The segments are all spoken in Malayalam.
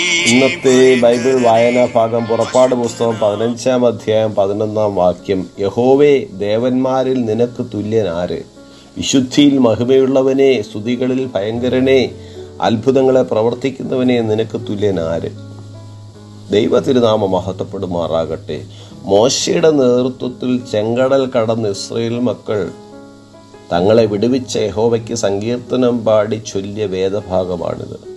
ഇന്നത്തെ ബൈബിൾ വായനാ ഭാഗം പുറപ്പാട് പുസ്തകം പതിനഞ്ചാം അധ്യായം പതിനൊന്നാം വാക്യം. യഹോവേ ദേവന്മാരിൽ നിനക്ക് തുല്യൻ ആര്? വിശുദ്ധിയിൽ മഹിമയുള്ളവനെ സ്തുതികളിൽ ഭയങ്കരനെ അത്ഭുതങ്ങളെ പ്രവർത്തിക്കുന്നവനെ നിനക്ക് തുല്യൻ ആര്? ദൈവ തിരുനാമ മഹത്വപ്പെടുമാറാകട്ടെ. മോശയുടെ നേതൃത്വത്തിൽ ചെങ്കടൽ കടന്ന് ഇസ്രയേൽ മക്കൾ തങ്ങളെ വിടുവിച്ച യഹോവയ്ക്ക് സങ്കീർത്തനം പാടി ചൊല്ലിയ വേദഭാഗമാണിത്.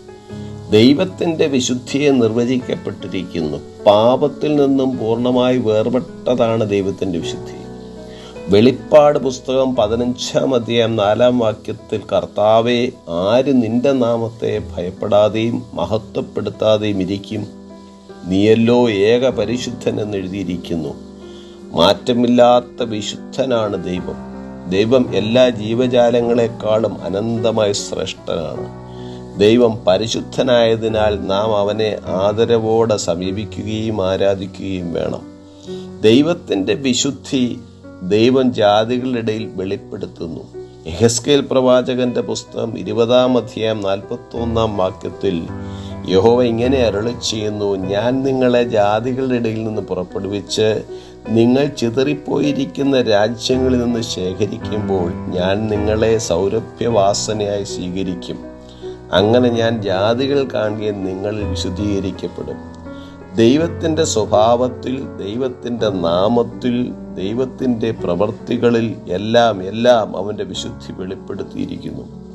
ദൈവത്തിന്റെ വിശുദ്ധിയെ നിർവചിക്കപ്പെട്ടിരിക്കുന്നു. പാപത്തിൽ നിന്നും പൂർണമായി വേർപെട്ടതാണ് ദൈവത്തിന്റെ വിശുദ്ധി. വെളിപ്പാട് പുസ്തകം പതിനഞ്ചാം അധ്യായം നാലാം വാക്യത്തിൽ കർത്താവെ ആര് നിന്റെ നാമത്തെ ഭയപ്പെടാതെയും മഹത്വപ്പെടുത്താതെയും ഇരിക്കും? നീയല്ലോ ഏക പരിശുദ്ധൻ എന്ന് എഴുതിയിരിക്കുന്നു. മാറ്റമില്ലാത്ത വിശുദ്ധനാണ് ദൈവം. ദൈവം എല്ലാ ജീവജാലങ്ങളെക്കാളും അനന്തമായി ശ്രേഷ്ഠനാണ്. ദൈവം പരിശുദ്ധനായതിനാൽ നാം അവനെ ആദരവോടെ സമീപിക്കുകയും ആരാധിക്കുകയും വേണം. ദൈവത്തിന്റെ വിശുദ്ധി ദൈവം ജാതികളുടെ ഇടയിൽ വെളിപ്പെടുത്തുന്നു. എഹസ്കേൽ പ്രവാചകന്റെ പുസ്തകം ഇരുപതാം അധ്യായം നാൽപ്പത്തി ഒന്നാം വാക്യത്തിൽ യഹോവ ഇങ്ങനെ അരുളി ചെയ്യുന്നു ഞാൻ നിങ്ങളെ ജാതികളുടെ ഇടയിൽ നിന്ന് പുറപ്പെടുവിച്ച് നിങ്ങൾ ചിതറിപ്പോയിരിക്കുന്ന രാജ്യങ്ങളിൽ നിന്ന് ശേഖരിക്കുമ്പോൾ ഞാൻ നിങ്ങളെ സൗരഭ്യവാസനയായി സ്വീകരിക്കും. അങ്ങനെ ഞാൻ ജാതികൾ കാണുകയും നിങ്ങളിൽ വിശുദ്ധീകരിക്കപ്പെടും. ദൈവത്തിന്റെ സ്വഭാവത്തിൽ ദൈവത്തിന്റെ നാമത്തിൽ ദൈവത്തിന്റെ പ്രവൃത്തികളിൽ എല്ലാം എല്ലാം അവന്റെ വിശുദ്ധി വെളിപ്പെടുത്തിയിരിക്കുന്നു.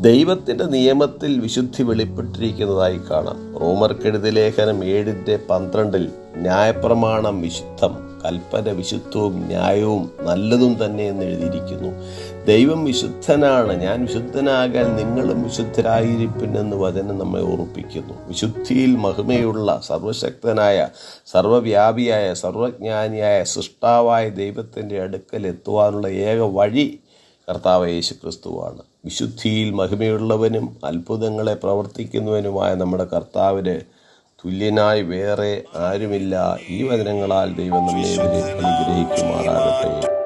ദൈവത്തിന്റെ നിയമത്തിൽ വിശുദ്ധി വെളിപ്പെട്ടിരിക്കുന്നതായി കാണാം. റോമർക്കെഴുതി ലേഖനം ഏഴിന്റെ പന്ത്രണ്ടിൽ ന്യായപ്രമാണം വിശുദ്ധം കൽപ്പന വിശുദ്ധവും ന്യായവും നല്ലതും തന്നെ എന്ന് എഴുതിയിരിക്കുന്നു. ദൈവം വിശുദ്ധനാണ് ഞാൻ വിശുദ്ധനാകാൻ നിങ്ങളും വിശുദ്ധരായിരിപ്പിനെന്ന് വചനം നമ്മെ ഓർപ്പിക്കുന്നു വിശുദ്ധിയിൽ മഹിമയുള്ള സർവശക്തനായ സർവവ്യാപിയായ സർവജ്ഞാനിയായ സൃഷ്ടാവായ ദൈവത്തിന്റെ അടുക്കൽ എത്തുവാനുള്ള ഏക വഴി കർത്താവ് യേശു ക്രിസ്തുവാണ് വിശുദ്ധിയിൽ മഹിമയുള്ളവനും അത്ഭുതങ്ങളെ പ്രവർത്തിക്കുന്നവനുമായ നമ്മുടെ കർത്താവിന് തുല്യനായി വേറെ ആരുമില്ല. ഈ വചനങ്ങളാൽ ദൈവം നമ്മെ അനുഗ്രഹിക്കുമാറാകട്ടെ.